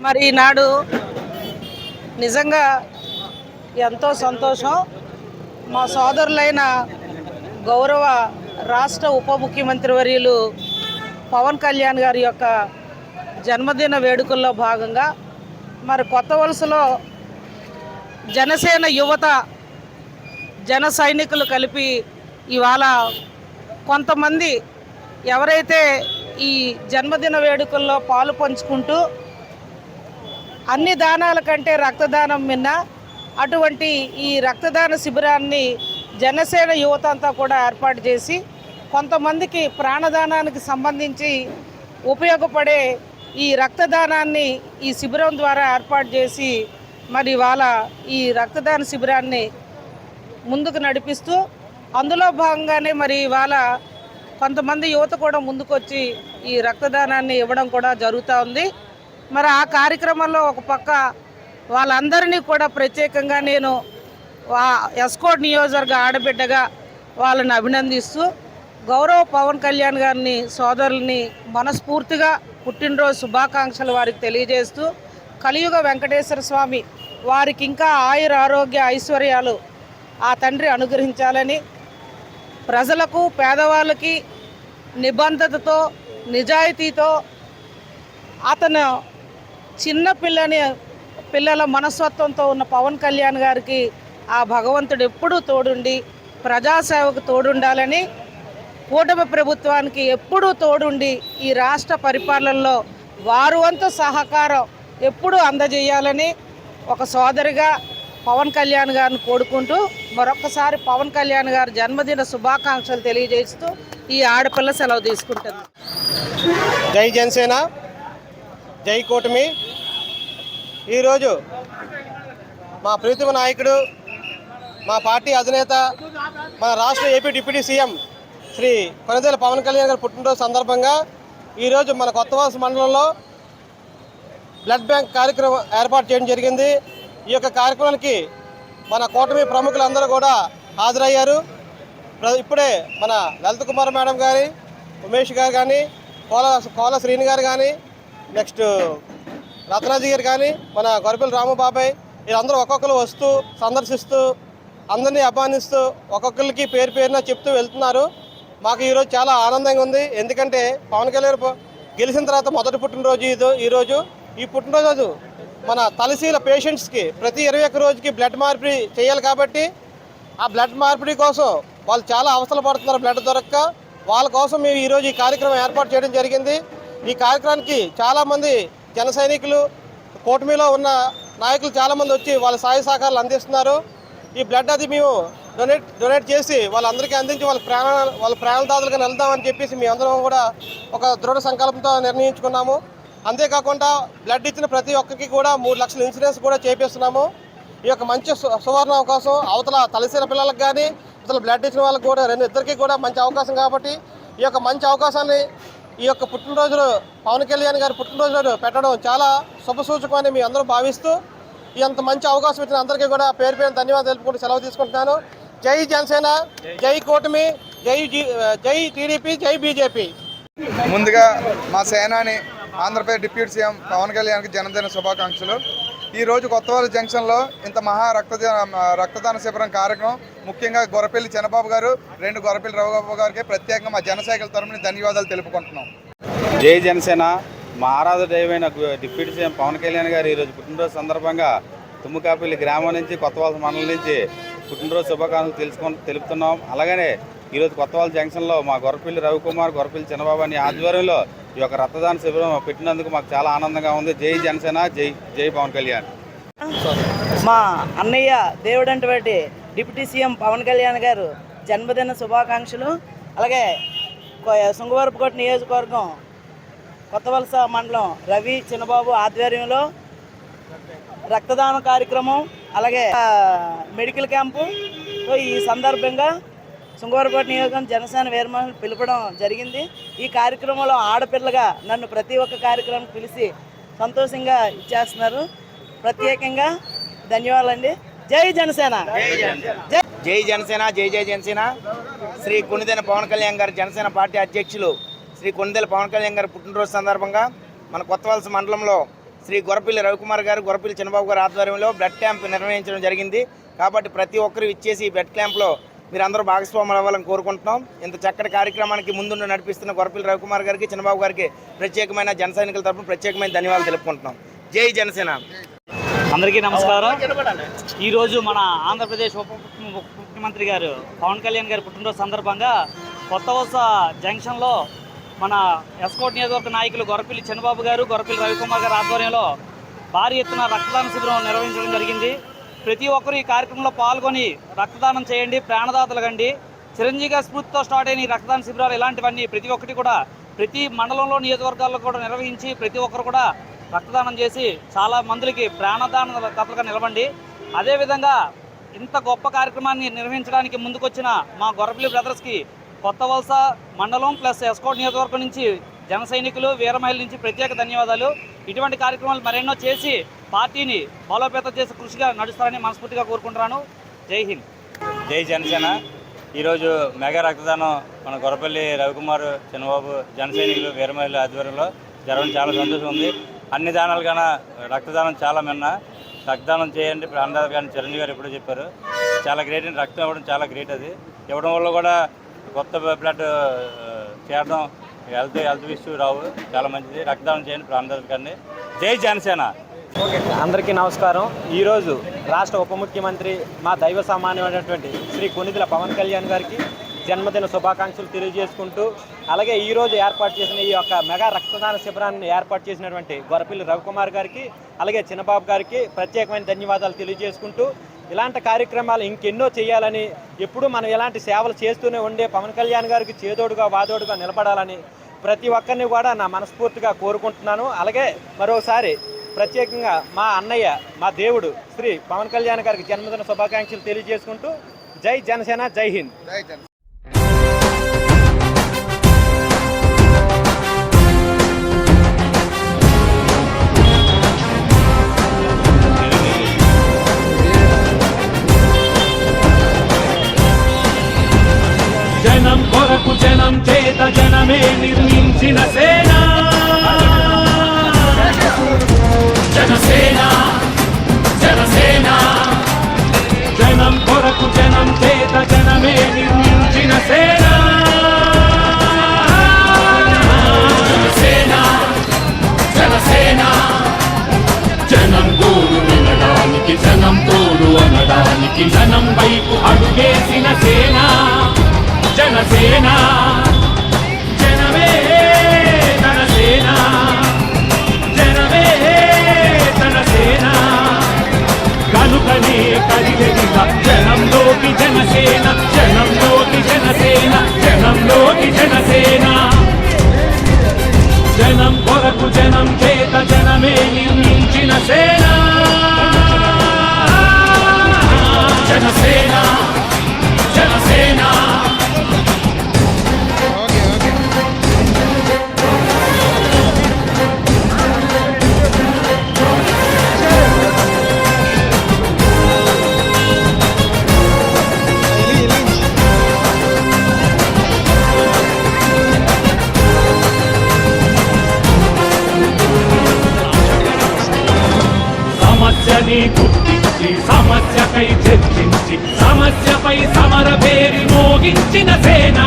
మరి ఈనాడు నిజంగా ఎంతో సంతోషం. మా సోదరులైన గౌరవ రాష్ట్ర ఉప ముఖ్యమంత్రి వర్యులు పవన్ కళ్యాణ్ గారి యొక్క జన్మదిన వేడుకల్లో భాగంగా మరి కొత్త వలసలో జనసేన యువత జన సైనికులు కలిపి ఇవాళ కొంతమంది ఎవరైతే ఈ జన్మదిన వేడుకల్లో పాలు పంచుకుంటూ అన్ని దానాల కంటే రక్తదానం మిన్న అటువంటి ఈ రక్తదాన శిబిరాన్ని జనసేన యువత అంతా కూడా ఏర్పాటు చేసి కొంతమందికి ప్రాణదానానికి సంబంధించి ఉపయోగపడే ఈ రక్తదానాన్ని ఈ శిబిరం ద్వారా ఏర్పాటు చేసి మరి ఇవాళ ఈ రక్తదాన శిబిరాన్ని ముందుకు నడిపిస్తూ అందులో భాగంగానే మరి ఇవాళ కొంతమంది యువత కూడా ముందుకొచ్చి ఈ రక్తదానాన్ని ఇవ్వడం కూడా జరుగుతూ ఉంది. మరి ఆ కార్యక్రమంలో ఒక పక్క వాళ్ళందరినీ కూడా ప్రత్యేకంగా నేను వా ఎస్కోట్ నియోజకవర్గ ఆడబిడ్డగా వాళ్ళని అభినందిస్తూ గౌరవ పవన్ కళ్యాణ్ గారిని సోదరుల్ని మనస్ఫూర్తిగా పుట్టినరోజు శుభాకాంక్షలు వారికి తెలియజేస్తూ కలియుగ వెంకటేశ్వర స్వామి వారికి ఇంకా ఆయుర ఆరోగ్య ఐశ్వర్యాలు ఆ తండ్రి అనుగ్రహించాలని ప్రజలకు పేదవాళ్ళకి నిబంధతతో నిజాయితీతో అతను చిన్న పిల్లని పిల్లల మనస్తత్వంతో ఉన్న పవన్ కళ్యాణ్ గారికి ఆ భగవంతుడు ఎప్పుడూ తోడుండి ప్రజాసేవకు తోడుండాలని కూటమి ప్రభుత్వానికి ఎప్పుడూ తోడుండి ఈ రాష్ట్ర పరిపాలనలో వారు వంతు సహకారం ఎప్పుడూ అందజేయాలని ఒక సోదరిగా పవన్ కళ్యాణ్ గారిని కోరుకుంటూ మరొకసారి పవన్ కళ్యాణ్ గారి జన్మదిన శుభాకాంక్షలు తెలియజేస్తూ ఈ ఆడపిల్ల సెలవు తీసుకుంటుంది. జై జనసేన. జై కూటమి. ఈరోజు మా ప్రీతమ నాయకుడు మా పార్టీ అధినేత మన రాష్ట్ర AP deputy CM Shri Konidela Pawan Kalyan గారి పుట్టినరోజు సందర్భంగా ఈరోజు మన కొత్తవాస మండలంలో బ్లడ్ బ్యాంక్ కార్యక్రమం ఏర్పాటు చేయడం జరిగింది. ఈ యొక్క కార్యక్రమానికి మన కూటమి ప్రముఖులందరూ కూడా హాజరయ్యారు. ప్ర- ఇప్పుడే మన లలిత్ కుమార్ మేడం గారి ఉమేష్ గారు కానీ కోల కోల శ్రీని గారు కానీ నెక్స్ట్ రత్నాజీ గారు కానీ మన గొరపల్లి రామబాబాయ్ వీళ్ళందరూ ఒక్కొక్కరు వస్తూ సందర్శిస్తూ అందరినీ అభిమానిస్తూ ఒక్కొక్కరికి పేరు పేరున చెప్తూ వెళ్తున్నారు. మాకు ఈరోజు చాలా ఆనందంగా ఉంది. ఎందుకంటే పవన్ కళ్యాణ్ గెలిచిన తర్వాత మొదటి పుట్టినరోజు ఇది ఈరోజు ఈ పుట్టినరోజు మన తలసీల పేషెంట్స్కి ప్రతి ఇరవై ఒక్క రోజుకి బ్లడ్ మార్పిడి చేయాలి కాబట్టి ఆ బ్లడ్ మార్పిడి కోసం వాళ్ళు చాలా అవసరం పడుతున్నారు బ్లడ్ దొరక్క. వాళ్ళ కోసం మేము ఈరోజు ఈ కార్యక్రమం ఏర్పాటు చేయడం జరిగింది. ఈ కార్యక్రమానికి చాలామంది జన సైనికులు కూటమిలో ఉన్న నాయకులు చాలామంది వచ్చి వాళ్ళ సహాయ సహకారాలు అందిస్తున్నారు. ఈ బ్లడ్ అది మేము డొనేట్ డొనేట్ చేసి వాళ్ళందరికీ అందించి వాళ్ళ ప్రాణ వాళ్ళ ప్రాణదాతలుగా వెళ్దామని చెప్పేసి మీ అందరం కూడా ఒక దృఢ సంకల్పంతో నిర్ణయించుకున్నాము. అంతేకాకుండా బ్లడ్ ఇచ్చిన ప్రతి ఒక్కరికి కూడా మూడు లక్షల ఇన్సూరెన్స్ కూడా చేపిస్తున్నాము. ఈ యొక్క మంచి సు- సువర్ణ అవకాశం అవతల తలసిన పిల్లలకు కానీ అవతల బ్లడ్ ఇచ్చిన వాళ్ళకి కూడా రెండు ఇద్దరికి కూడా మంచి అవకాశం కాబట్టి ఈ యొక్క మంచి అవకాశాన్ని ఈ యొక్క పుట్టినరోజులు పవన్ కళ్యాణ్ గారి పుట్టినరోజు పెట్టడం చాలా శుభసూచకమని మీ అందరూ భావిస్తూ ఈ అంత మంచి అవకాశం ఇచ్చిన అందరికీ కూడా పేరు పేరు ధన్యవాదాలు తెలుపుకుంటూ సెలవు తీసుకుంటున్నాను. జై జనసేన జై కూటమి జై జీ- జై టీడీపీ జై బీజేపీ. ముందుగా మా సేనాని ఆంధ్రప్రదేశ్ డిప్యూటీ సీఎం పవన్ కళ్యాణ్కి జనదిన శుభాకాంక్షలు. ఈరోజు కొత్తవారి జంక్షన్లో ఇంత మహా రక్తదాన రక్తదాన శిబిరం కార్యక్రమం. ముఖ్యంగా గొరపల్లి చంద్రబాబు గారు రెండు గొరపల్లి రఘుబాబు గారికి ప్రత్యేకంగా మా జనసేఖల తరఫున ధన్యవాదాలు తెలుపుకుంటున్నాం. జై జనసేన. మా ఆరాధ డిప్యూటీ సీఎం పవన్ కళ్యాణ్ గారు ఈరోజు పుట్టినరోజు సందర్భంగా తుమ్మకాపల్లి గ్రామం నుంచి కొత్తవాళ్ళ మండలం నుంచి పుట్టినరోజు శుభాకాంక్షలు తెలుసుకొని తెలుపుతున్నాం. అలాగనే ఈరోజు కొత్తవాళ్ళ జంక్షన్లో మా గొరపల్లి రవికుమార్ గొరపల్లి చిన్నబాబు అని ఆధ్వర్యంలో ఈ యొక్క రక్తదాన శిబిరం పెట్టినందుకు మాకు చాలా ఆనందంగా ఉంది. జై జనసేన జై జై పవన్ కళ్యాణ్. మా అన్నయ్య దేవుడంటువంటి డిప్యూటీ సీఎం పవన్ కళ్యాణ్ గారు జన్మదిన శుభాకాంక్షలు. అలాగే శృంగవరపుకోట నియోజకవర్గం కొత్త వలస మండలం రవి చిన్నబాబు ఆధ్వర్యంలో రక్తదాన కార్యక్రమం అలాగే మెడికల్ క్యాంపు. ఈ సందర్భంగా శృంగవరకోట నియోజకవర్గం జనసేన వీరమహిళలు పిలపడం జరిగింది. ఈ కార్యక్రమంలో ఆడపిల్లగా నన్ను ప్రతి ఒక్క కార్యక్రమం పిలిచి సంతోషంగా ఇచ్చేస్తున్నారు. ప్రత్యేకంగా ధన్యవాదాలండి. జై జనసేన. జై జై జనసేన జై జై జనసేన. శ్రీ కొనిదెన పవన్ కళ్యాణ్ గారు జనసేన పార్టీ అధ్యక్షులు శ్రీ కొనిదెల పవన్ కళ్యాణ్ గారి పుట్టినరోజు సందర్భంగా మన కొత్తవలస మండలంలో శ్రీ గొరపిల్లి రవికుమార్ గారు గొరపిల్లి చిన్నబాబు గారు ఆధ్వర్యంలో బ్లడ్ క్యాంప్ నిర్వహించడం జరిగింది. కాబట్టి ప్రతి ఒక్కరు ఇచ్చేసి ఈ బ్లడ్ క్యాంప్లో మీరందరూ భాగస్వాములు అవ్వాలని కోరుకుంటున్నాం. ఇంత చక్కటి కార్యక్రమానికి ముందుండి నడిపిస్తున్న గొరపిల్లి రవికుమార్ గారికి చిన్నబాబు గారికి ప్రత్యేకమైన జన సైనికుల తరపున ప్రత్యేకమైన ధన్యవాదాలు తెలుపుకుంటున్నాం. జై జనసేన. అందరికీ నమస్కారం. ఈరోజు మన ఆంధ్రప్రదేశ్ ఉప ముఖ్యమంత్రి గారు పవన్ కళ్యాణ్ గారి పుట్టినరోజు సందర్భంగా కొత్త వలస జంక్షన్లో మన ఎస్కోట్ నియోజకవర్గ నాయకులు గొరపిల్లి చంద్రబాబు గారు గొరపిల్లి రవికుమార్ గారి ఆధ్వర్యంలో భారీ ఎత్తున రక్తదాన శిబిరం నిర్వహించడం జరిగింది. ప్రతి ఒక్కరు ఈ కార్యక్రమంలో పాల్గొని రక్తదానం చేయండి ప్రాణదాతలు కండి. చిరంజీవి గారి స్ఫూర్తితో స్టార్ట్ అయిన ఈ రక్తదాన శిబిరాలు ఇలాంటివన్నీ ప్రతి ఒక్కటి కూడా ప్రతి మండలంలో నియోజకవర్గాల్లో కూడా నిర్వహించి ప్రతి ఒక్కరు కూడా రక్తదానం చేసి చాలా మందులకి ప్రాణదాన కథలుగా నిలవండి. అదేవిధంగా ఇంత గొప్ప కార్యక్రమాన్ని నిర్వహించడానికి ముందుకొచ్చిన మా గొర్రపల్లి బ్రదర్స్కి కొత్త వలస మండలం ప్లస్ ఎస్కోట్ నియోజకవర్గం నుంచి జన సైనికులు వీరమహిళ నుంచి ప్రత్యేక ధన్యవాదాలు. ఇటువంటి కార్యక్రమాలు మరెన్నో చేసి పార్టీని బలోపేతం చేసే కృషిగా నడుస్తారని మనస్ఫూర్తిగా కోరుకుంటున్నాను. జై హింద్. జై జనసేన. ఈరోజు మెగా రక్తదానం మన గొరపల్లి రవికుమార్ చంద్రబాబు జనసైనికులు వీరమహిళ ఆధ్వర్యంలో జరగడం చాలా సంతోషం ఉంది. అన్ని దానాలు కన్నా రక్తదానం చాలా మిన్న. రక్తదానం చేయండి ప్రాణదాత కానీ చిరంజీవి గారు ఎప్పుడో చెప్పారు. చాలా గ్రేట్ అండి. రక్తం ఇవ్వడం చాలా గ్రేట్ అది. ఇవ్వడం వల్ల కూడా కొత్త బ్లడ్ చేరడం హెల్త్ హెల్త్ ఇష్యూ రావు. చాలా మంచిది. రక్తదానం చేయండి ప్రాణాలు కానీ జై జనసేన. అందరికీ నమస్కారం. ఈరోజు రాష్ట్ర ఉప ముఖ్యమంత్రి మా దైవ సామాన్యమైనటువంటి శ్రీ కొనిదిల పవన్ కళ్యాణ్ గారికి జన్మదిన శుభాకాంక్షలు తెలియజేసుకుంటూ అలాగే ఈరోజు ఏర్పాటు చేసిన ఈ యొక్క మెగా రక్తదాన శిబిరాన్ని ఏర్పాటు చేసినటువంటి గొరపిల్లి రవికుమార్ గారికి అలాగే చిన్నబాబు గారికి ప్రత్యేకమైన ధన్యవాదాలు తెలియజేసుకుంటూ ఇలాంటి కార్యక్రమాలు ఇంకెన్నో చేయాలని ఎప్పుడూ మనం ఇలాంటి సేవలు చేస్తూనే ఉండే పవన్ కళ్యాణ్ గారికి చేదోడుగా వాదోడుగా నిలబడాలని ప్రతి ఒక్కరిని కూడా నా మనస్ఫూర్తిగా కోరుకుంటున్నాను. అలాగే మరోసారి ప్రత్యేకంగా మా అన్నయ్య మా దేవుడు శ్రీ పవన్ కళ్యాణ్ గారికి జన్మదిన శుభాకాంక్షలు తెలియజేసుకుంటూ జై జనసేన జై హింద్. జై జన జనం కొరకు జనం చేత జనమే నిర్మించిన సేన జనం తోడు అనడానికి జనం వైపు అడుగేసిన సేన. జనసేనా. నిర్మించిన సేన సమస్యని గుర్తించి సమస్యపై చర్చించి సమస్యపై సమర పేరి మోగించిన సేనా.